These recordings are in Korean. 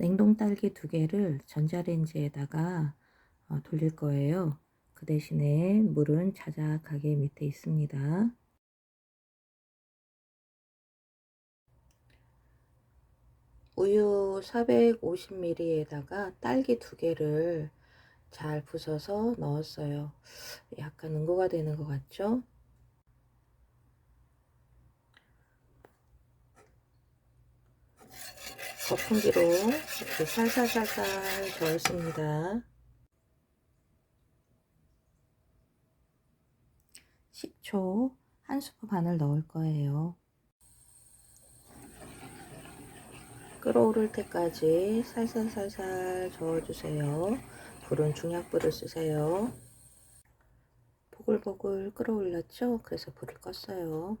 냉동 딸기 두 개를 전자레인지에다가 어, 돌릴 거예요. 그 대신에 물은 자작하게 밑에 있습니다. 우유 450ml에다가 딸기 두 개를 잘 부숴서 넣었어요. 약간 응고가 되는 것 같죠? 거품기로 이렇게 살살살살 저었습니다. 식초 한 스푼 반을 넣을 거예요. 끓어오를 때까지 살살살살 저어주세요. 불은 중약불을 쓰세요. 보글보글 끓어올랐죠? 그래서 불을 껐어요.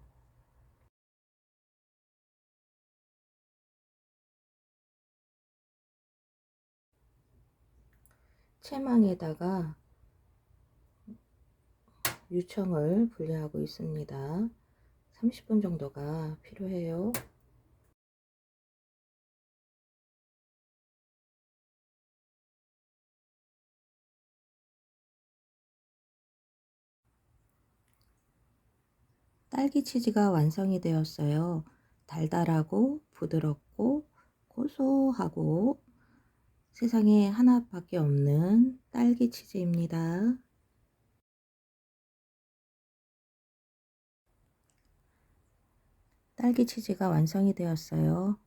채망에다가 유청을 분리하고 있습니다. 30분 정도가 필요해요. 딸기 치즈가 완성이 되었어요. 달달하고 부드럽고 고소하고 세상에 하나밖에 없는 딸기 치즈입니다. 딸기 치즈가 완성이 되었어요.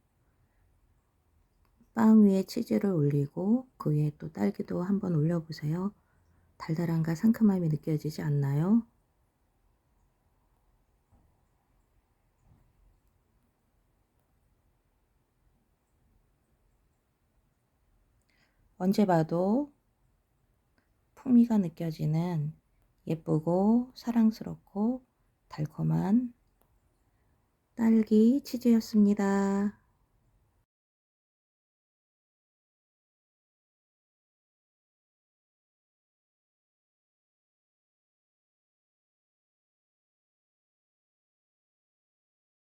빵 위에 치즈를 올리고 그 위에 또 딸기도 한번 올려보세요. 달달함과 상큼함이 느껴지지 않나요? 언제 봐도 풍미가 느껴지는 예쁘고 사랑스럽고 달콤한 딸기 치즈였습니다.